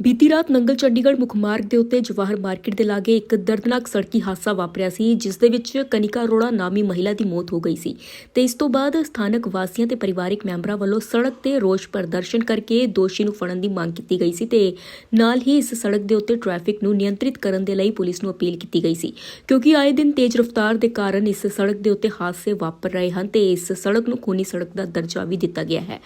ਬੀਤੀ ਰਾਤ ਨੰਗਲ ਚੰਡੀਗੜ੍ਹ ਮੁੱਖ ਮਾਰਗ ਦੇ ਉੱਤੇ ਜਵਾਹਰ ਮਾਰਕੀਟ ਦੇ ਲਾਗੇ ਇੱਕ ਦਰਦਨਾਕ ਸੜਕੀ ਹਾਦਸਾ ਵਾਪਰਿਆ ਸੀ, ਜਿਸ ਦੇ ਵਿੱਚ ਕਨਿਕਾ ਅਰੋੜਾ ਨਾਮੀ ਮਹਿਲਾ ਦੀ ਮੌਤ ਹੋ ਗਈ ਸੀ। ਤੇ ਇਸ ਤੋਂ ਬਾਅਦ ਸਥਾਨਕ ਵਾਸੀਆਂ ਤੇ ਪਰਿਵਾਰਕ ਮੈਂਬਰਾਂ ਵੱਲੋਂ ਸੜਕ ਤੇ ਰੋਸ ਪ੍ਰਦਰਸ਼ਨ ਕਰਕੇ ਦੋਸ਼ੀ ਨੂੰ ਫੜਨ ਦੀ ਮੰਗ ਕੀਤੀ ਗਈ ਸੀ ਤੇ ਨਾਲ ਹੀ ਇਸ ਸੜਕ ਦੇ ਉੱਤੇ ਟ੍ਰੈਫਿਕ ਨੂੰ ਨਿਯੰਤਰਿਤ ਕਰਨ ਦੇ ਲਈ ਪੁਲਿਸ ਨੂੰ ਅਪੀਲ ਕੀਤੀ ਗਈ ਸੀ। ਕਿਉਂਕਿ ਆਏ ਦਿਨ ਤੇਜ਼ ਰਫ਼ਤਾਰ ਦੇ ਕਾਰਨ ਇਸ ਸੜਕ ਦੇ ਉੱਤੇ ਹਾਦਸੇ ਵਾਪਰ ਰਹੇ ਹਨ ਤੇ ਇਸ ਸੜਕ ਨੂੰ ਖੂਨੀ ਸੜਕ ਦਾ ਦਰਜਾ ਵੀ ਦਿੱਤਾ ਗਿਆ ਹੈ।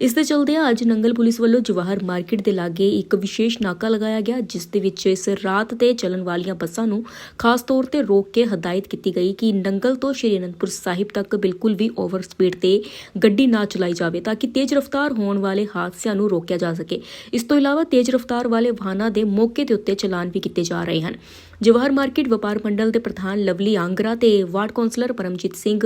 ਇਸ ਦੇ ਚਲਦਿਆਂ ਅੱਜ ਨੰਗਲ ਪੁਲਿਸ ਵੱਲੋਂ ਜਵਾਹਰ ਮਾਰਕੀਟ ਦੇ ਲਾਗੇ ਇੱਕ ਵਿਸ਼ੇਸ਼ ਨਾਕਾ ਲਗਾਇਆ ਗਿਆ, ਜਿਸ ਦੇ ਵਿੱਚ ਇਸ ਰਾਤ ਤੇ ਚੱਲਣ ਵਾਲੀਆਂ ਬੱਸਾਂ ਨੂੰ ਖਾਸ ਤੌਰ ਤੇ ਰੋਕ ਕੇ ਹਦਾਇਤ ਕੀਤੀ ਗਈ ਕਿ ਨੰਗਲ ਤੋਂ ਸ਼੍ਰੀ ਅਨੰਦਪੁਰ ਸਾਹਿਬ ਤੱਕ ਬਿਲਕੁਲ ਵੀ ਓਵਰ ਸਪੀਡ ਤੇ ਗੱਡੀ ਨਾ ਚਲਾਈ ਜਾਵੇ, ਤਾਂ ਕਿ ਤੇਜ਼ ਰਫ਼ਤਾਰ ਹੋਣ ਵਾਲੇ ਹਾਦਸਿਆਂ ਨੂੰ ਰੋਕਿਆ ਜਾ ਸਕੇ। ਇਸ ਤੋਂ ਇਲਾਵਾ ਤੇਜ਼ ਰਫ਼ਤਾਰ ਵਾਲੇ ਵਾਹਨਾਂ ਦੇ ਮੌਕੇ ਦੇ ਉੱਤੇ ਚਲਾਨ ਵੀ ਕੀਤੇ ਜਾ ਰਹੇ ਹਨ। ਜਵਾਹਰ ਮਾਰਕੀਟ ਵਪਾਰ ਮੰਡਲ ਦੇ ਪ੍ਰਧਾਨ ਲਵਲੀ ਆਂਗਰਾ ਤੇ ਵਾਰਡ ਕੌਂਸਲਰ ਪਰਮਜੀਤ ਸਿੰਘ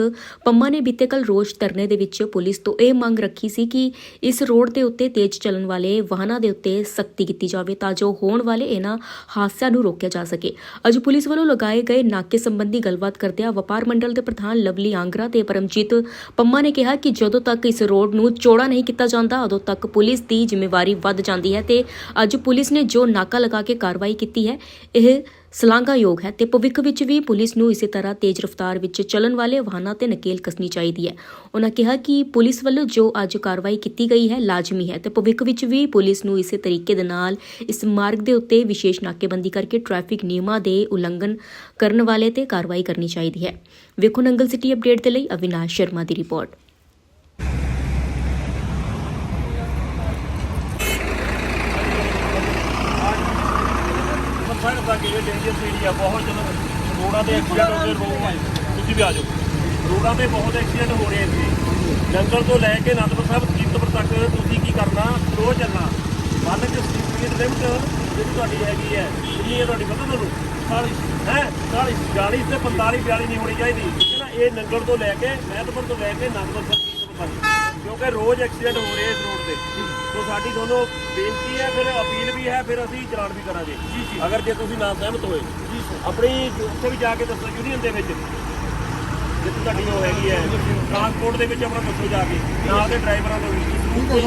ਪੰਮਾ ਨੇ ਬੀਤੇ ਕੱਲ ਰੋਜ਼ ਧਰਨੇ ਦੇ ਵਿੱਚ ਪੁਲਿਸ ਤੋਂ ਇਹ ਮੰਗ ਰੱਖੀ ਸੀ ਕਿ ਇਸ ਰੋਡ ਦੇ ਉੱਤੇ ਤੇਜ਼ ਚੱਲਣ ਵਾਲੇ ਵਾਹਨਾਂ ਦੇ ਉੱਤੇ ਸਖਤੀ ਕੀਤੀ ਜਾਵੇ ਤਾਂ ਜੋ ਹੋਣ ਵਾਲੇ ਇਹਨਾਂ ਹਾਦਸਿਆਂ ਨੂੰ ਰੋਕਿਆ ਜਾ ਸਕੇ। ਅੱਜ ਪੁਲਿਸ ਵੱਲੋਂ ਲਗਾਏ ਗਏ ਨਾਕੇ ਸੰਬੰਧੀ ਗੱਲਬਾਤ ਕਰਦਿਆਂ ਵਪਾਰ ਮੰਡਲ ਦੇ ਪ੍ਰਧਾਨ ਲਵਲੀ ਆਂਗਰਾ ਤੇ ਪਰਮਜੀਤ ਪੰਮਾ ਨੇ ਕਿਹਾ ਕਿ ਜਦੋਂ ਤੱਕ ਇਸ ਰੋਡ ਨੂੰ ਚੌੜਾ ਨਹੀਂ ਕੀਤਾ ਜਾਂਦਾ, ਉਦੋਂ ਤੱਕ ਪੁਲਿਸ ਦੀ ਜ਼ਿੰਮੇਵਾਰੀ ਵੱਧ ਜਾਂਦੀ ਹੈ ਤੇ ਅੱਜ ਪੁਲਿਸ ਨੇ ਜੋ ਨਾਕਾ ਲਗਾ ਕੇ ਕਾਰਵਾਈ ਕੀਤੀ ਹੈ, ਇਹ ਸ਼ਲਾਘਾਯੋਗ ਹੈ ਤੇ ਭਵਿੱਖ ਵਿੱਚ ਵੀ ਪੁਲਿਸ ਨੂੰ ਇਸੇ ਤਰ੍ਹਾਂ ਤੇਜ਼ ਰਫ਼ਤਾਰ ਵਿੱਚ ਚੱਲਣ ਵਾਲੇ ਵਾਹਨਾਂ ਤੇ ਨਕੇਲ ਕੱਸਣੀ ਚਾਹੀਦੀ ਹੈ। ਉਹਨਾਂ ਕਿਹਾ ਕਿ ਪੁਲਿਸ ਵੱਲੋਂ ਜੋ ਅੱਜ ਕਾਰਵਾਈ ਕੀਤੀ ਗਈ ਹੈ, ਲਾਜ਼ਮੀ ਹੈ ਤੇ ਭਵਿੱਖ ਵਿੱਚ ਵੀ ਪੁਲਿਸ ਨੂੰ ਇਸੇ ਤਰੀਕੇ ਦੇ ਨਾਲ ਇਸ ਮਾਰਗ ਦੇ ਉੱਤੇ ਵਿਸ਼ੇਸ਼ ਨਾਕੇਬੰਦੀ ਕਰਕੇ ਟ੍ਰੈਫਿਕ ਨਿਯਮਾਂ ਦੇ ਉਲੰਘਣ ਕਰਨ ਵਾਲੇ ਤੇ ਕਾਰਵਾਈ ਕਰਨੀ ਚਾਹੀਦੀ ਹੈ। ਵੇਖੋ ਨੰਗਲ ਸਿਟੀ ਅਪਡੇਟ ਦੇ ਲਈ ਅਵਿਨਾਸ਼ ਸ਼ਰਮਾ ਦੀ ਰਿਪੋਰਟ ਫੜ ਦਾ ਕਿ ਇਹ ਡੇਂਜਰਸ ਏਰੀਆ ਬਹੁਤ ਜਦੋਂ ਰੋਡਾਂ ਤੇ ਐਕਸੀਡੈਂਟ ਹੋ ਗਏ ਰੋਡ ਤੁਸੀਂ ਵੀ ਆ ਜਾਓ। ਰੋਡਾਂ ਤੇ ਬਹੁਤ ਐਕਸੀਡੈਂਟ ਹੋ ਰਹੇ ਇੱਥੇ। ਜੰਗਲ ਤੋਂ ਲੈ ਕੇ ਅਨੰਦਪੁਰ ਸਾਹਿਬ ਜੀਤਪੁਰ ਤੱਕ ਤੁਸੀਂ ਕੀ ਕਰਨਾ? ਸਲੋ ਚੱਲਣਾ। ਮੰਨ ਕੇ ਸਪੀਡ ਲਿਮਟ ਜਿਹੜੀ ਤੁਹਾਡੀ ਹੈਗੀ ਹੈ, ਕਿੰਨੀ ਹੈ ਤੁਹਾਡੀ ਪਤਾ ਤੁਹਾਨੂੰ? 40 ਹੈ? 40 40 ਤੇ 45 42 ਨਹੀਂ ਹੋਣੀ ਚਾਹੀਦੀ। ਨਾ ਇਹ ਨੰਗਲ ਤੋਂ ਲੈ ਕੇ ਮਹਿਤਪੁਰ ਤੋਂ ਲੈ ਕੇ ਅਨੰਦਪੁਰ ਸਾਹਿਬ ਕੀਰਤਪੁਰ ਤੱਕ। ਕਿਉਂਕਿ ਰੋਜ਼ ਐਕਸੀਡੈਂਟ ਹੋ ਰਹੇ ਇਸ ਰੋਡ ਤੇ। ਸੋ ਸਾਡੀ ਤੁਹਾਨੂੰ ਬੇਨਤੀ ਹੈ ਫਿਰ ਅਪੀਲ ਵੀ ਹੈ ਫਿਰ ਅਸੀਂ ਚਲਾਨ ਵੀ ਕਰਾਂਗੇ। ਅਗਰ ਜੇ ਤੁਸੀਂ ਨਾ ਸਹਿਮਤ ਹੋਏ ਆਪਣੀ ਉੱਥੇ ਵੀ ਜਾ ਕੇ ਦੱਸੋ ਯੂਨੀਅਨ ਦੇ ਵਿੱਚ ਜਿੱਥੇ ਤੁਹਾਡੀ ਉਹ ਹੈਗੀ ਹੈ ਟਰਾਂਸਪੋਰਟ ਦੇ ਵਿੱਚ ਆਪਣਾ ਦੱਸੋ ਜਾ ਕੇ ਨਾਲ ਦੇ ਡਰਾਈਵਰਾਂ ਨੂੰ ਵੀ।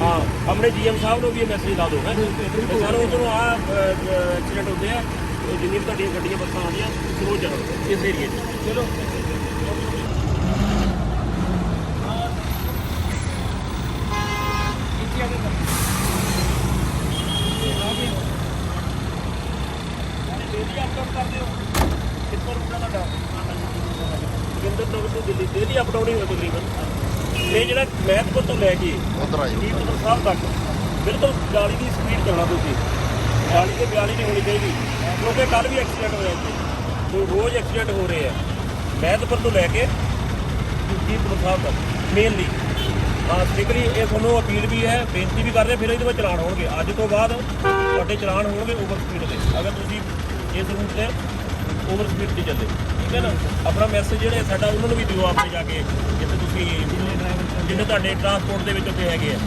ਹਾਂ ਆਪਣੇ ਜੀਐਮ ਸਾਹਿਬ ਨੂੰ ਵੀ ਇਹ ਮੈਸੇਜ ਲਾ ਦਿਓ ਹੈ। ਸਰ ਉਧਰੋਂ ਆ ਐਕਸੀਡੈਂਟ ਹੁੰਦੇ ਆ ਜਿੰਨੀ ਤੁਹਾਡੀਆਂ ਗੱਡੀਆਂ ਬੱਸਾਂ ਆਉਂਦੀਆਂ ਸਲੋ ਚੱਲੋ ਇਸ ਏਰੀਏ 'ਚ। ਚਲੋ ਡੇਲੀ ਅਪਡਾਊਨ ਕਰਦੇ ਹੋ ਕਿੱਥੋਂ ਰੁਕਣਾ ਤੁਹਾਡਾ ਜੋਗਿੰਦਰ ਨਗਰ ਤੋਂ ਦਿੱਲੀ ਡੇਲੀ ਅਪਡਾਊਨ ਹੀ ਹੋਇਆ ਤਕਰੀਬਨ। ਇਹ ਜਿਹੜਾ ਮਹਿਤਪੁਰ ਤੋਂ ਲੈ ਕੇ ਉਧਰ ਆ ਜਾਓ। ਕੀਰਤਪੁਰ ਸਾਹਿਬ ਤੱਕ ਬਿਲਕੁਲ 40 ਦੀ ਸਪੀਡ ਚੱਲਣਾ ਤੁਸੀਂ। 40 ਤੇ 42 ਨਹੀਂ ਹੋਣੀ ਚਾਹੀਦੀ ਕਿਉਂਕਿ ਕੱਲ ਵੀ ਐਕਸੀਡੈਂਟ ਹੋਇਆ ਸੋ ਰੋਜ਼ ਐਕਸੀਡੈਂਟ ਹੋ ਰਹੇ ਆ। ਮਹਿਤਪੁਰ ਤੋਂ ਲੈ ਕੇ ਕੀਰਤਪੁਰ ਸਾਹਿਬ ਤੱਕ ਮੇਨਲੀ ਹਾਂ ਸਪੀਕਰੀ ਇਹ ਤੁਹਾਨੂੰ ਅਪੀਲ ਵੀ ਹੈ ਬੇਨਤੀ ਵੀ ਕਰਦੇ ਫਿਰ ਇਹਦੇ ਵਿੱਚ ਚਲਾਨ ਹੋਣਗੇ। ਅੱਜ ਤੋਂ ਬਾਅਦ ਤੁਹਾਡੇ ਚਲਾਨ ਹੋਣਗੇ ਓਵਰ ਸਪੀਡ ਦੇ ਅਗਰ ਤੁਸੀਂ ਇਸ ਰੂਟ ਤੇ ਓਵਰ ਸਪੀਡ ਤੇ ਚੱਲੇ। ਠੀਕ ਹੈ ਨਾ? ਆਪਣਾ ਮੈਸੇਜ ਜਿਹੜੇ ਸਾਡਾ, ਉਹਨਾਂ ਨੂੰ ਵੀ ਦਿਓ ਆਪੇ ਜਾ ਕੇ, ਜਿੱਥੇ ਤੁਸੀਂ ਜਿੰਨੇ ਤੁਹਾਡੇ ਟਰਾਂਸਪੋਰਟ ਦੇ ਵਿੱਚ ਉੱਤੇ ਹੈਗੇ ਆ।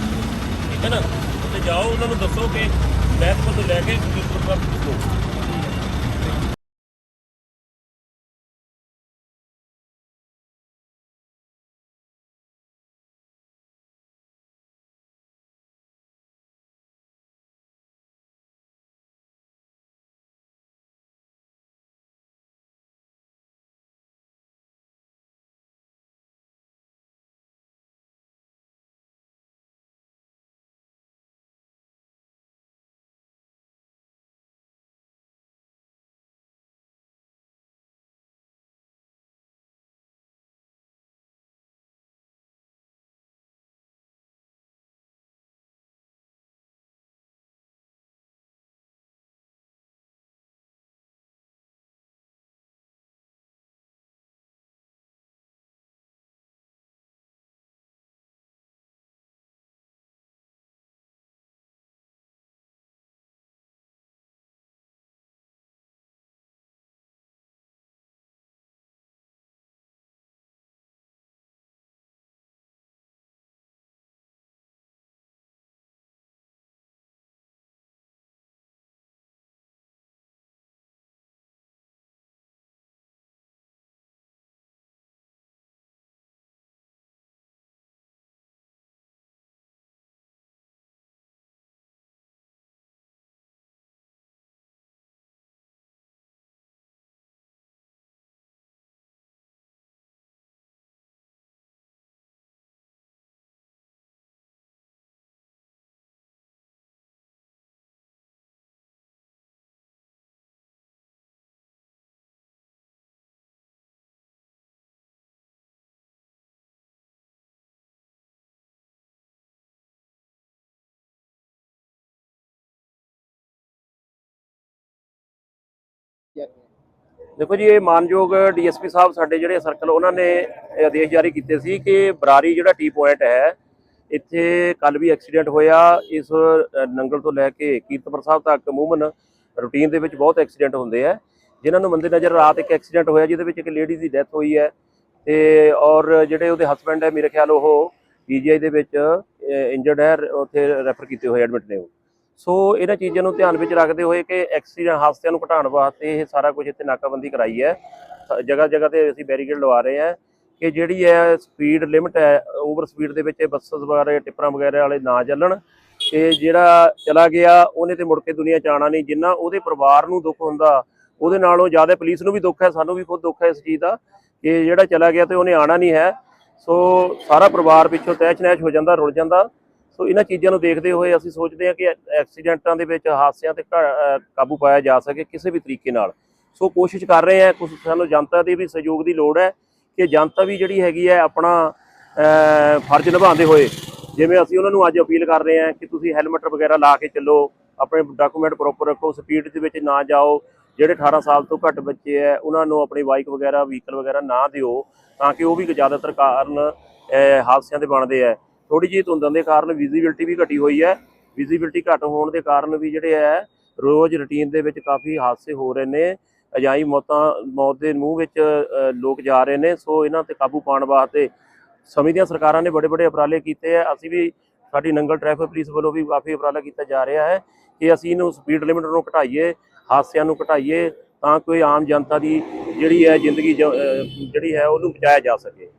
ਠੀਕ ਹੈ ਨਾ? ਉੱਥੇ ਜਾਓ, ਉਹਨਾਂ ਨੂੰ ਦੱਸੋ ਕਿ ਮਹਿਤਪੁਰ ਤੋਂ ਲੈ ਕੇ ਕੀਰਤਪੁਰ ਤੱਕ ਕਿਹਾ ਦੇਖੋ ਜੀ, ਇਹ ਮਾਨਯੋਗ ਡੀਐਸਪੀ ਸਾਹਿਬ ਸਾਡੇ ਜਿਹੜੇ ਸਰਕਲ ਉਹਨਾਂ ਨੇ ਇਹ ਆਦੇਸ਼ ਜਾਰੀ ਕੀਤੇ ਸੀ ਕਿ ਬਰਾਰੀ ਜਿਹੜਾ ਟੀ ਪੁਆਇੰਟ ਹੈ, ਇੱਥੇ ਕੱਲ ਵੀ ਐਕਸੀਡੈਂਟ ਹੋਇਆ। ਇਸ ਨੰਗਲ ਤੋਂ ਲੈ ਕੇ ਕੀਰਤਪੁਰ ਸਾਹਿਬ ਤੱਕ ਅਮੂਮਨ ਰੂਟੀਨ ਦੇ ਵਿੱਚ ਬਹੁਤ ਐਕਸੀਡੈਂਟ ਹੁੰਦੇ ਆ। ਜਿਨ੍ਹਾਂ ਨੂੰ ਮੰਦੇ ਨਜ਼ਰ ਰਾਤ ਇੱਕ ਐਕਸੀਡੈਂਟ ਹੋਇਆ, ਜਿਹਦੇ ਵਿੱਚ ਇੱਕ ਲੇਡੀ ਦੀ ਡੈਥ ਹੋਈ ਹੈ। ਤੇ, ਔਰ ਜਿਹੜੇ ਉਹਦੇ ਹਸਬੰਡ ਹੈ, ਮੇਰੇ ਖਿਆਲ ਉਹ ਪੀਜੀਆਈ ਦੇ ਵਿੱਚ ਇੰਜਰਡ ਹੈ, ਉੱਥੇ ਰੈਫਰ ਕੀਤੇ ਹੋਏ ਐਡਮਿਟ ਨੇ ਉਹ। ਸੋ ਇਹਨਾਂ ਚੀਜ਼ਾਂ ਨੂੰ ਧਿਆਨ ਵਿੱਚ ਰੱਖਦੇ ਹੋਏ ਕਿ ਐਕਸੀਡੈਂਟ ਹਾਦਸਿਆਂ ਨੂੰ ਘਟਾਉਣ ਵਾਸਤੇ ਇਹ ਸਾਰਾ ਕੁਝ ਇੱਥੇ ਨਾਕਾਬੰਦੀ ਕਰਾਈ ਹੈ। ਜਗ੍ਹਾ ਜਗ੍ਹਾ ਤੇ ਅਸੀਂ ਬੈਰੀਕੇਡ ਲਵਾ ਰਹੇ ਹਾਂ ਕਿ ਜਿਹੜੀ ਹੈ ਸਪੀਡ ਲਿਮਟ ਹੈ ਓਵਰ ਸਪੀਡ ਦੇ ਵਿੱਚ ਬੱਸਸ ਵਗੈਰਾ, ਟਿੱਪਰਾਂ ਵਗੈਰਾ ਵਾਲੇ ਨਾ ਚੱਲਣ ਤੇ ਜਿਹੜਾ ਚਲਾ ਗਿਆ, ਉਹਨੇ ਤੇ ਮੁੜ ਕੇ ਦੁਨੀਆ ਚ ਆਉਣਾ ਨਹੀਂ। ਜਿੰਨਾ ਉਹਦੇ ਪਰਿਵਾਰ ਨੂੰ ਦੁੱਖ ਹੁੰਦਾ, ਉਹਦੇ ਨਾਲੋਂ ਜ਼ਿਆਦਾ ਪੁਲਿਸ ਨੂੰ ਵੀ ਦੁੱਖ ਹੈ, ਸਾਨੂੰ ਵੀ ਖੁਦ ਦੁੱਖ ਹੈ ਇਸ ਚੀਜ਼ ਦਾ ਕਿ ਜਿਹੜਾ ਚਲਾ ਗਿਆ ਤੇ ਉਹਨੇ ਆਉਣਾ ਨਹੀਂ ਹੈ। ਸੋ ਸਾਰਾ ਪਰਿਵਾਰ ਪਿੱਛੋਂ ਤਹਿਚ ਨਹਿਚ ਹੋ ਜਾਂਦਾ, ਰੁਲ ਜਾਂਦਾ। ਸੋ ਇਹਨਾਂ ਚੀਜ਼ਾਂ ਨੂੰ ਦੇਖਦੇ ਹੋਏ ਅਸੀਂ ਸੋਚਦੇ ਹਾਂ ਕਿ ਐਕਸੀਡੈਂਟਾਂ ਦੇ ਵਿੱਚ ਹਾਦਸਿਆਂ ਤੇ ਘ- ਕਾਬੂ ਪਾਇਆ ਜਾ ਸਕੇ ਕਿਸੇ ਵੀ ਤਰੀਕੇ ਨਾਲ। ਸੋ ਕੋਸ਼ਿਸ਼ ਕਰ ਰਹੇ ਹਾਂ ਕੁਝ ਸਾਨੂੰ ਜਨਤਾ ਦੇ ਵੀ ਸਹਿਯੋਗ ਦੀ ਲੋੜ ਹੈ ਕਿ ਜਨਤਾ ਵੀ ਜਿਹੜੀ ਹੈਗੀ ਹੈ ਆਪਣਾ ਫਰਜ਼ ਨਿਭਾਉਂਦੇ ਹੋਏ, ਜਿਵੇਂ ਅਸੀਂ ਉਹਨਾਂ ਨੂੰ ਅੱਜ ਅਪੀਲ ਕਰ ਰਹੇ ਹਾਂ ਕਿ ਤੁਸੀਂ ਹੈਲਮਟ ਵਗੈਰਾ ਲਾ ਕੇ ਚੱਲੋ, ਆਪਣੇ ਡਾਕੂਮੈਂਟ ਪ੍ਰੋਪਰ ਰੱਖੋ, ਸਪੀਡ ਦੇ ਵਿੱਚ ਨਾ ਜਾਓ, ਜਿਹੜੇ 18 ਸਾਲ ਤੋਂ ਘੱਟ ਬੱਚੇ ਹੈ, ਉਹਨਾਂ ਨੂੰ ਆਪਣੀ ਬਾਈਕ ਵਗੈਰਾ, ਵਹੀਕਲ ਵਗੈਰਾ ਨਾ ਦਿਓ, ਤਾਂ ਕਿ ਉਹ ਵੀ ਜ਼ਿਆਦਾਤਰ ਕਾਰਨ ਹਾਦਸਿਆਂ ਦੇ ਬਣਦੇ ਹੈ। ਥੋੜੀ ਜਿਹੀ ਧੁੰਦਾਂ ਦੇ ਕਾਰਨ ਵਿਜ਼ਿਬਿਲਟੀ ਵੀ ਘਟੀ ਹੋਈ ਹੈ। ਵਿਜ਼ਿਬਿਲਟੀ ਘੱਟ ਹੋਣ ਦੇ ਕਾਰਨ ਵੀ ਜਿਹੜੇ ਹੈ, ਰੋਜ਼ ਰੁਟੀਨ ਦੇ ਵਿੱਚ ਕਾਫੀ ਹਾਦਸੇ ਹੋ ਰਹੇ ਨੇ। ਅਜਾਈ ਮੌਤਾਂ, ਮੌਤ ਦੇ ਮੂੰਹ ਵਿੱਚ ਲੋਕ ਜਾ ਰਹੇ ਨੇ। ਸੋ ਇਹਨਾਂ ਤੇ ਕਾਬੂ ਪਾਉਣ ਵਾਸਤੇ ਸਮੇਂ ਦੀਆਂ ਸਰਕਾਰਾਂ ਨੇ ਬੜੇ ਬੜੇ ਉਪਰਾਲੇ ਕੀਤੇ ਆ ਅਸੀਂ ਵੀ ਸਾਡੀ ਨੰਗਲ ਟ੍ਰੈਫਿਕ ਪੁਲਿਸ ਵੱਲੋਂ ਵੀ ਕਾਫੀ ਉਪਰਾਲਾ ਕੀਤਾ ਜਾ ਰਿਹਾ ਹੈ ਕਿ ਅਸੀਂ ਇਹਨੂੰ ਸਪੀਡ ਲਿਮਿਟ ਨੂੰ ਘਟਾਈਏ, ਹਾਦਸਿਆਂ ਨੂੰ ਘਟਾਈਏ ਤਾਂ ਕੋਈ ਆਮ ਜਨਤਾ ਦੀ ਜਿਹੜੀ ਹੈ ਜ਼ਿੰਦਗੀ ਜ- ਜਿਹੜੀ ਹੈ ਉਹਨੂੰ ਬਚਾਇਆ ਜਾ ਸਕੇ।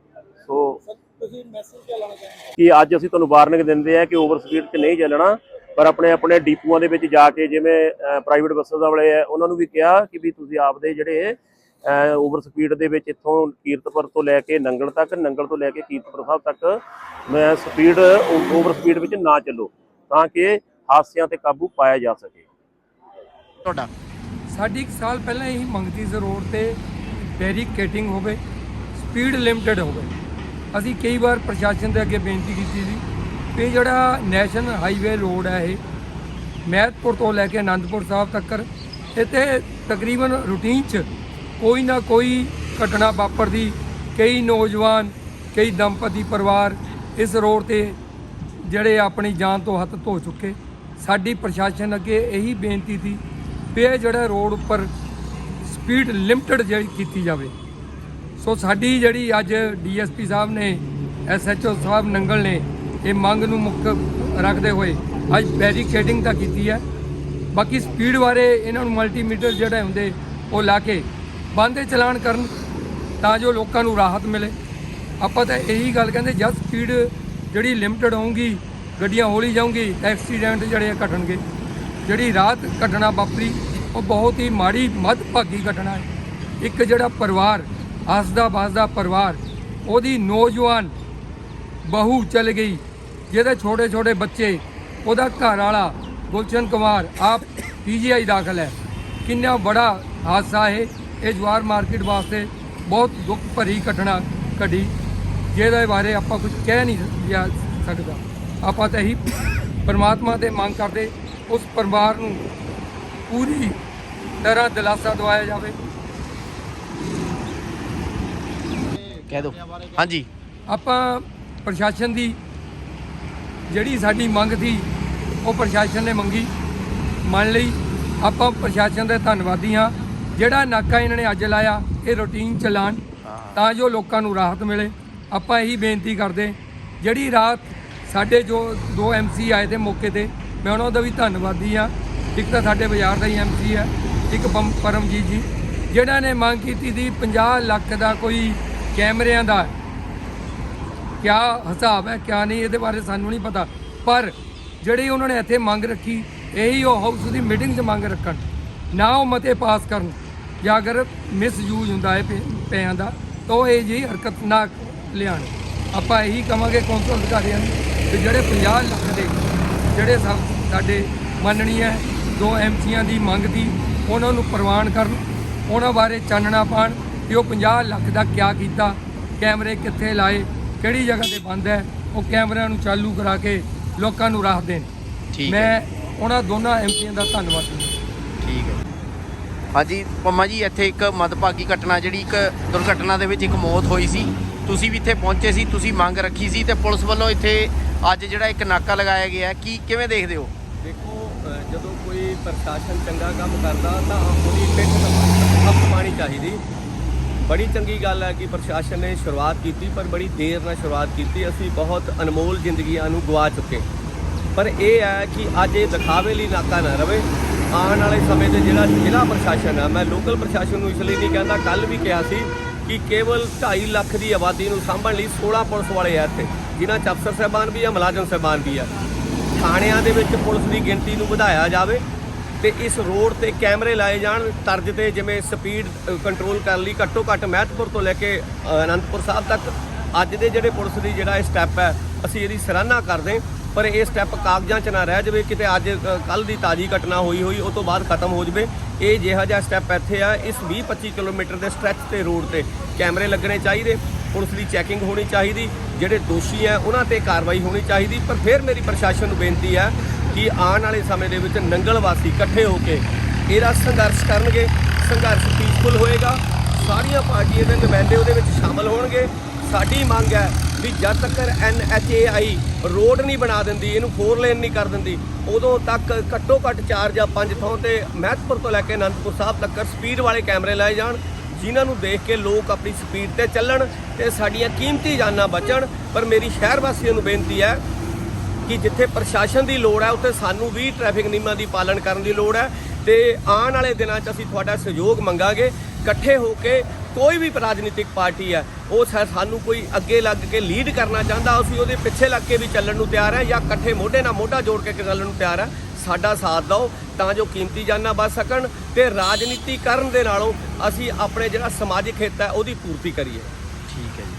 ਸੋ ਤੁਸੀਂ ਮੈਸੇਜ ਕੀ ਲਾਉਣਾ ਚਾਹੁੰਦੇ ਕਿ ਅੱਜ ਅਸੀਂ ਤੁਹਾਨੂੰ ਵਾਰਨਿੰਗ ਦਿੰਦੇ ਆ ਕਿ ਓਵਰ ਸਪੀਡ 'ਚ ਨਹੀਂ ਚੱਲਣਾ ਪਰ ਆਪਣੇ ਆਪਣੇ ਡੀਪੂਆਂ ਦੇ ਵਿੱਚ ਜਾ ਕੇ ਜਿਵੇਂ ਪ੍ਰਾਈਵੇਟ ਬੱਸਾਂ ਵਾਲੇ ਆ ਉਹਨਾਂ ਨੂੰ ਵੀ ਕਿਹਾ ਕਿ ਵੀ ਤੁਸੀਂ ਆਪਦੇ ਜਿਹੜੇ ਓਵਰ ਸਪੀਡ ਦੇ ਵਿੱਚ ਇੱਥੋਂ ਕੀਰਤਪੁਰ ਤੋਂ ਲੈ ਕੇ ਨੰਗਲ ਤੱਕ ਨੰਗਲ ਤੋਂ ਲੈ ਕੇ ਕੀਰਤਪੁਰ ਸਾਹਿਬ ਤੱਕ ਮੈਂ ਸਪੀਡ ਓਵਰ ਸਪੀਡ ਵਿੱਚ ਨਾ ਚੱਲੋ ਤਾਂ ਕਿ ਹਾਦਸਿਆਂ ਤੇ ਕਾਬੂ ਪਾਇਆ ਜਾ ਸਕੇ। ਤੁਹਾਡਾ? ਸਾਡੀ ਇੱਕ ਸਾਲ ਪਹਿਲਾਂ ਹੀ ਮੰਗਤੀ ਸੀ ਰੋਡ ਤੇ ਬੈਰੀਕੇਟਿੰਗ ਹੋਵੇ ਸਪੀਡ ਲਿਮਟਿਡ ਹੋਵੇ। ਅਸੀਂ ਕਈ ਵਾਰ ਪ੍ਰਸ਼ਾਸਨ ਦੇ ਅੱਗੇ ਬੇਨਤੀ ਕੀਤੀ ਸੀ ਵੀ ਇਹ ਜਿਹੜਾ ਨੈਸ਼ਨਲ ਹਾਈਵੇ ਰੋਡ ਹੈ ਇਹ ਮਹਿਤਪੁਰ ਤੋਂ ਲੈ ਕੇ ਆਨੰਦਪੁਰ ਸਾਹਿਬ ਤੱਕ ਇੱਥੇ ਤਕਰੀਬਨ ਰੂਟੀਨ 'ਚ ਕੋਈ ਨਾ ਕੋਈ ਘਟਨਾ ਵਾਪਰਦੀ, ਕਈ ਨੌਜਵਾਨ, ਕਈ ਦੰਪਤੀ ਪਰਿਵਾਰ ਇਸ ਰੋਡ ਤੇ ਜਿਹੜੇ ਆਪਣੀ ਜਾਨ ਤੋਂ ਹੱਥ ਧੋ ਚੁੱਕੇ। ਸਾਡੀ ਪ੍ਰਸ਼ਾਸਨ ਅੱਗੇ ਇਹੀ ਬੇਨਤੀ ਸੀ ਵੀ ਇਹ ਜਿਹੜਾ ਰੋਡ ਉੱਪਰ ਸਪੀਡ ਲਿਮਟਿਡ ਜਿਹੜੀ ਕੀਤੀ ਜਾਵੇ। ਸੋ ਸਾਡੀ ਜਿਹੜੀ ਅੱਜ ਡੀਐਸਪੀ ਸਾਹਿਬ ਨੇ, ਐਸਐਚਓ ਸਾਹਿਬ ਨੰਗਲ ਨੇ, ਇਹ ਮੰਗ ਨੂੰ ਮੁੱਖ ਰੱਖਦੇ ਹੋਏ ਅੱਜ ਬੈਰੀਕੇਡਿੰਗ ਤਾਂ ਕੀਤੀ ਹੈ। ਬਾਕੀ ਸਪੀਡ ਬਾਰੇ ਇਹਨਾਂ ਨੂੰ ਮਲਟੀਮੀਟਰ ਜਿਹੜੇ ਹੁੰਦੇ, ਉਹ ਲਾ ਕੇ ਬੰਦੇ ਚਲਾਨ ਕਰਨ ਤਾਂ ਜੋ ਲੋਕਾਂ ਨੂੰ ਰਾਹਤ ਮਿਲੇ। ਆਪਾਂ ਤਾਂ ਇਹੀ ਗੱਲ ਕਹਿੰਦੇ, ਜਦ ਸਪੀਡ ਜਿਹੜੀ ਲਿਮਟਿਡ ਹੋਊਗੀ, ਗੱਡੀਆਂ ਹੌਲੀ ਜਾਊਂਗੀ ਐਕਸੀਡੈਂਟ ਜਿਹੜੇ ਘਟਣਗੇ। ਜਿਹੜੀ ਰਾਤ ਘਟਨਾ ਵਾਪਰੀ, ਉਹ ਬਹੁਤ ਹੀ ਮਾੜੀ, ਮੱਧਭਾਗੀ ਘਟਨਾ ਹੈ। ਇੱਕ ਜਿਹੜਾ ਪਰਿਵਾਰ ਹੱਸਦਾ ਵਸਦਾ ਪਰਿਵਾਰ, ਉਹਦੀ ਨੌਜਵਾਨ ਬਹੂ ਚਲ ਗਈ, ਜਿਹਦੇ ਛੋਟੇ ਛੋਟੇ ਬੱਚੇ, ਉਹਦਾ ਘਰ ਵਾਲਾ ਗੁਲਸ਼ਨ ਕੁਮਾਰ, ਆਪ ਪੀਜੀਆਈ ਦਾਖਲ ਹੈ। ਕਿੰਨਾ ਬੜਾ ਹਾਦਸਾ ਹੈ ਇਹ ਜਵਾਰ ਮਾਰਕੀਟ ਵਾਸਤੇ ਬਹੁਤ ਦੁੱਖ ਭਰੀ ਘਟਨਾ ਘਟੀ, ਜਿਹਦੇ ਬਾਰੇ ਆਪਾਂ ਕੁਝ ਕਹਿ ਨਹੀਂ ਜਾ ਸਕਦਾ। ਆਪਾਂ ਤਾਂ ਇਹੀ ਪਰਮਾਤਮਾ ਤੇ ਮੰਗ ਕਰਦੇ, ਉਸ ਪਰਿਵਾਰ ਨੂੰ ਪੂਰੀ ਤਰ੍ਹਾਂ ਦਿਲਾਸਾ ਦਵਾਇਆ ਜਾਵੇ। ਕਹਿ ਦਿਓ। ਹਾਂਜੀ। ਆਪਾਂ ਪ੍ਰਸ਼ਾਸਨ ਦੀ ਜਿਹੜੀ ਸਾਡੀ ਮੰਗ ਸੀ ਉਹ ਪ੍ਰਸ਼ਾਸਨ ਨੇ ਮੰਗੀ। ਮੰਨ ਲਈ ਆਪਾਂ ਪ੍ਰਸ਼ਾਸਨ ਦੇ ਧੰਨਵਾਦੀ ਹਾਂ। ਜਿਹੜਾ ਨਾਕਾ ਇਹਨਾਂ ਨੇ ਅੱਜ ਲਾਇਆ ਇਹ ਰੂਟੀਨ ਚਲਾਨ ਤਾਂ ਜੋ ਲੋਕਾਂ ਨੂੰ ਰਾਹਤ ਮਿਲੇ। ਆਪਾਂ ਇਹੀ ਬੇਨਤੀ ਕਰਦੇ ਜਿਹੜੀ ਰਾਤ ਸਾਡੇ ਜੋ ਦੋ ਐਮਸੀ ਆਏ ਤੇ ਮੌਕੇ ਤੇ ਮੈਂ ਉਹਨਾਂ ਦਾ ਵੀ ਧੰਨਵਾਦੀ ਹਾਂ। ਇੱਕ ਤਾਂ ਸਾਡੇ ਬਾਜ਼ਾਰ ਦਾ ਹੀ ਐਮਸੀ ਹੈ ਇੱਕ ਪਰਮਜੀਤ ਜੀ। ਜਿਹੜਾ ਨੇ ਮੰਗ ਕੀਤੀ ਸੀ 50 ਲੱਖ ਦਾ ਕੋਈ ਕੈਮਰਿਆਂ ਦਾ ਕਿਆ ਹਿਸਾਬ ਹੈ, ਕਿਆ ਨਹੀਂ, ਇਹਦੇ ਬਾਰੇ ਸਾਨੂੰ ਨਹੀਂ ਪਤਾ। ਪਰ ਜਿਹੜੀ ਉਹਨਾਂ ਨੇ ਇੱਥੇ ਮੰਗ ਰੱਖੀ, ਇਹੀ ਉਹ ਹਾਊਸ ਦੀ ਮੀਟਿੰਗ 'ਚ ਮੰਗ ਰੱਖਣ। ਨਾ ਉਹ ਮਤੇ ਪਾਸ ਕਰਨ, ਜਾਂ ਅਗਰ ਮਿਸਯੂਜ਼ ਹੁੰਦਾ ਹੈ ਪੈ- ਪੈਸਿਆਂ ਦਾ, ਤਾਂ ਉਹ ਇਹ ਜੀ ਹਰਕਤ ਨਾ ਲਿਆਣ ਆਪਾਂ ਇਹੀ ਕਹਾਂਗੇ ਕੌਂਸਲ ਅਧਿਕਾਰੀਆਂ ਨੂੰ ਕਿ ਜਿਹੜੇ 50 ਲੱਖ ਦੇ, ਜਿਹੜੇ ਸਾ- ਸਾਡੇ ਮੰਨਣੀ ਹੈ ਦੋ ਐਮਸੀਆਂ ਦੀ ਮੰਗ ਦੀ, ਉਹਨਾਂ ਨੂੰ ਪ੍ਰਵਾਨ ਕਰਨ, ਉਹਨਾਂ ਬਾਰੇ ਚਾਨਣਾ ਪਾਣ ਕਿ ਉਹ 50 ਲੱਖ ਦਾ ਕਿਆ ਕੀਤਾ ਕੈਮਰੇ ਕਿੱਥੇ ਲਾਏ ਕਿਹੜੀ ਜਗ੍ਹਾ ਤੇ ਬੰਦ ਹੈ ਉਹ ਕੈਮਰਿਆਂ ਨੂੰ ਚਾਲੂ ਕਰਾ ਕੇ ਲੋਕਾਂ ਨੂੰ ਰਾਹ ਦੇਣ। ਠੀਕ ਹੈ। ਮੈਂ ਉਹਨਾਂ ਦੋਨਾਂ ਐਮਸੀਆਂ ਦਾ ਧੰਨਵਾਦ ਕਰਦਾ ਠੀਕ ਹੈ। ਹਾਂਜੀ ਪੰਮਾ ਜੀ ਇੱਥੇ ਇੱਕ ਮਦਭਾਗੀ ਘਟਨਾ ਜਿਹੜੀ ਇੱਕ ਦੁਰਘਟਨਾ ਦੇ ਵਿੱਚ ਇੱਕ ਮੌਤ ਹੋਈ ਸੀ। ਤੁਸੀਂ ਵੀ ਇੱਥੇ ਪਹੁੰਚੇ ਸੀ ਤੁਸੀਂ ਮੰਗ ਰੱਖੀ ਸੀ ਤੇ ਪੁਲਿਸ ਵੱਲੋਂ ਇੱਥੇ ਅੱਜ ਜਿਹੜਾ ਇੱਕ ਨਾਕਾ ਲਗਾਇਆ ਗਿਆ ਕੀ ਕਿਵੇਂ ਦੇਖਦੇ ਹੋ? ਦੇਖੋ ਜਦੋਂ ਕੋਈ ਪ੍ਰਸ਼ਾਸਨ ਚੰਗਾ ਕੰਮ ਕਰਦਾ ਤਾਂ ਉਹਦੀ ਪਿੱਠ ਹੱਥ ਪਾਣੀ ਚਾਹੀਦੀ। ਬੜੀ ਚੰਗੀ ਗੱਲ ਹੈ ਕਿ ਪ੍ਰਸ਼ਾਸਨ ਨੇ ਸ਼ੁਰੂਆਤ ਕੀਤੀ, ਪਰ ਬੜੀ ਦੇਰ ਨਾਲ ਸ਼ੁਰੂਆਤ ਕੀਤੀ। ਅਸੀਂ ਬਹੁਤ ਅਨਮੋਲ ਜ਼ਿੰਦਗੀਆਂ ਨੂੰ ਗਵਾ ਚੁੱਕੇ। ਪਰ ਇਹ ਹੈ ਕਿ ਅੱਜ ਇਹ ਦਿਖਾਵੇ ਲਈ ਨਾਕਾ ਨਾ ਰਵੇ। ਆਉਣ ਵਾਲੇ ਸਮੇਂ ਤੇ ਜਿਹੜਾ ਜ਼ਿਲ੍ਹਾ ਪ੍ਰਸ਼ਾਸਨ ਆ ਮੈਂ ਲੋਕਲ ਪ੍ਰਸ਼ਾਸਨ ਨੂੰ ਇਸ ਲਈ ਨਹੀਂ ਕਹਿੰਦਾ ਕੱਲ ਵੀ ਕਿਹਾ ਸੀ ਕਿ ਕੇਵਲ 2.5 ਲੱਖ ਦੀ ਆਬਾਦੀ ਨੂੰ ਸਾਂਭਣ ਲਈ 16 ਪੁਲਿਸ ਵਾਲੇ ਆ ਇੱਥੇ। ਜਿਨ੍ਹਾਂ ਚ ਅਫਸਰ ਸਾਹਿਬਾਨ ਵੀ ਆ, ਮੁਲਾਜ਼ਮ ਸਾਹਿਬਾਨ ਵੀ ਆ। ਥਾਣਿਆਂ ਦੇ ਵਿੱਚ ਪੁਲਿਸ ਦੀ ਗਿਣਤੀ ਨੂੰ ਵਧਾਇਆ ਜਾਵੇ। ਤੇ ਇਸ ਰੋਡ ਤੇ ਕੈਮਰੇ ਲਾਏ ਜਾਣ, ਤਰਜ ਤੇ ਜਿਵੇਂ ਸਪੀਡ ਕੰਟਰੋਲ ਕਰਨ ਲਈ ਘੱਟੋ ਘੱਟ ਮਹਿਤਪੁਰ ਤੋਂ ਲੈ ਕੇ ਅਨੰਦਪੁਰ ਸਾਹਿਬ ਤੱਕ। ਅੱਜ ਦੇ ਜਿਹੜੇ ਪੁਲਿਸ ਦੀ ਜਿਹੜਾ ਇਹ ਸਟੈਪ ਹੈ, ਅਸੀਂ ਇਹਦੀ ਸਰਾਹਨਾ ਕਰਦੇ ਪਰ ਇਹ ਸਟੈਪ ਕਾਗਜ਼ਾਂ 'ਚ ਨਾ ਰਹਿ ਜਾਵੇ, ਕਿਤੇ ਅੱਜ ਕੱਲ ਦੀ ਤਾਜ਼ੀ ਘਟਨਾ ਹੋਈ ਹੋਈ, ਉਹ ਤੋਂ ਬਾਅਦ ਖਤਮ ਹੋ ਜਾਵੇ। ਇਹ ਜਿਹੜਾ ਜਿਹਾ ਸਟੈਪ ਇੱਥੇ ਆ, ਇਸ 20-25 ਕਿਲੋਮੀਟਰ ਦੇ ਸਟ੍ਰੈਚ ਤੇ ਰੋਡ ਤੇ। ਕੈਮਰੇ ਲੱਗਣੇ ਚਾਹੀਦੇ, ਪੁਲਿਸ ਦੀ ਚੈਕਿੰਗ ਹੋਣੀ ਚਾਹੀਦੀ, ਜਿਹੜੇ ਦੋਸ਼ੀ ਆ ਉਹਨਾਂ ਤੇ ਕਾਰਵਾਈ ਹੋਣੀ ਚਾਹੀਦੀ, ਪਰ ਫਿਰ ਮੇਰੀ ਪ੍ਰਸ਼ਾਸਨ ਨੂੰ ਬੇਨਤੀ ਹੈ ਕਿ ਆਉਣ ਵਾਲੇ ਸਮੇਂ ਦੇ ਵਿੱਚ ਨੰਗਲ ਵਾਸੀ ਇਕੱਠੇ ਹੋ ਕੇ ਇਹਦਾ ਸੰਘਰਸ਼ ਕਰਨਗੇ। ਸੰਘਰਸ਼ ਪੀਸਫੁਲ ਹੋਏਗਾ। ਸਾਰੀਆਂ ਪਾਰਟੀਆਂ ਦੇ ਨੁਮਾਇੰਦੇ ਉਹਦੇ ਵਿੱਚ ਸ਼ਾਮਲ ਹੋਣਗੇ। ਸਾਡੀ ਮੰਗ ਹੈ ਵੀ ਜਦ ਤੱਕ ਐਨਐਚਏਆਈ ਰੋਡ ਨਹੀਂ ਬਣਾ ਦਿੰਦੀ, ਇਹਨੂੰ ਫੋਰ ਲੇਨ ਨਹੀਂ ਕਰ ਦਿੰਦੀ, ਉਦੋਂ ਤੱਕ ਘੱਟੋ ਘੱਟ 4 ਜਾਂ 5 ਥਾਂ ਤੇ ਮਹਿਤਪੁਰ ਤੋਂ ਲੈ ਕੇ ਅਨੰਦਪੁਰ ਸਾਹਿਬ ਤੱਕ ਸਪੀਡ ਵਾਲੇ ਕੈਮਰੇ ਲਾਏ ਜਾਣ, ਜਿਨ੍ਹਾਂ ਨੂੰ ਦੇਖ ਕੇ ਲੋਕ ਆਪਣੀ ਸਪੀਡ ਤੇ ਚੱਲਣ ਤੇ ਸਾਡੀਆਂ ਕੀਮਤੀ ਜਾਨਾਂ ਬਚਣ। ਪਰ ਮੇਰੀ ਸ਼ਹਿਰ ਵਾਸੀਆਂ ਨੂੰ ਬੇਨਤੀ ਹੈ ਕਿ ਜਿੱਥੇ ਪ੍ਰਸ਼ਾਸਨ ਦੀ ਲੋੜ ਹੈ, ਉੱਥੇ ਸਾਨੂੰ ਵੀ ਟ੍ਰੈਫਿਕ ਨਿਯਮਾਂ ਦੀ ਪਾਲਣ ਕਰਨ ਦੀ ਲੋੜ ਹੈ ਤੇ ਆਉਣ ਵਾਲੇ ਦਿਨਾਂ 'ਚ ਅਸੀਂ ਤੁਹਾਡਾ ਸਹਿਯੋਗ ਮੰਗਾਂਗੇ। ਇਕੱਠੇ ਹੋ ਕੇ ਕੋਈ ਵੀ ਰਾਜਨੀਤਿਕ ਪਾਰਟੀ ਹੈ, ਉਹ ਸਾ- ਸਾਨੂੰ ਕੋਈ ਅੱਗੇ ਲੱਗ ਕੇ ਲੀਡ ਕਰਨਾ ਚਾਹੁੰਦਾ, ਅਸੀਂ ਉਹਦੇ ਪਿੱਛੇ ਲੱਗ ਕੇ ਵੀ ਚੱਲਣ ਨੂੰ ਤਿਆਰ ਹੈ ਜਾਂ ਇਕੱਠੇ ਮੋਢੇ ਨਾਲ ਮੋਢਾ ਜੋੜ ਕੇ ਚੱਲਣ ਨੂੰ ਤਿਆਰ ਹੈ, ਸਾਡਾ ਸਾਥ ਦਿਓ, ਤਾਂ ਜੋ ਕੀਮਤੀ ਜਾਨਾਂ ਬਚ ਸਕਣ ਤੇ ਰਾਜਨੀਤੀ ਕਰਨ ਦੇ ਨਾਲੋਂ ਅਸੀਂ ਆਪਣੇ ਜਿਹੜਾ ਸਮਾਜਿਕ ਹਿੱਤ ਹੈ, ਉਹਦੀ ਪੂਰਤੀ ਕਰੀਏ। ਠੀਕ ਹੈ ਜੀ।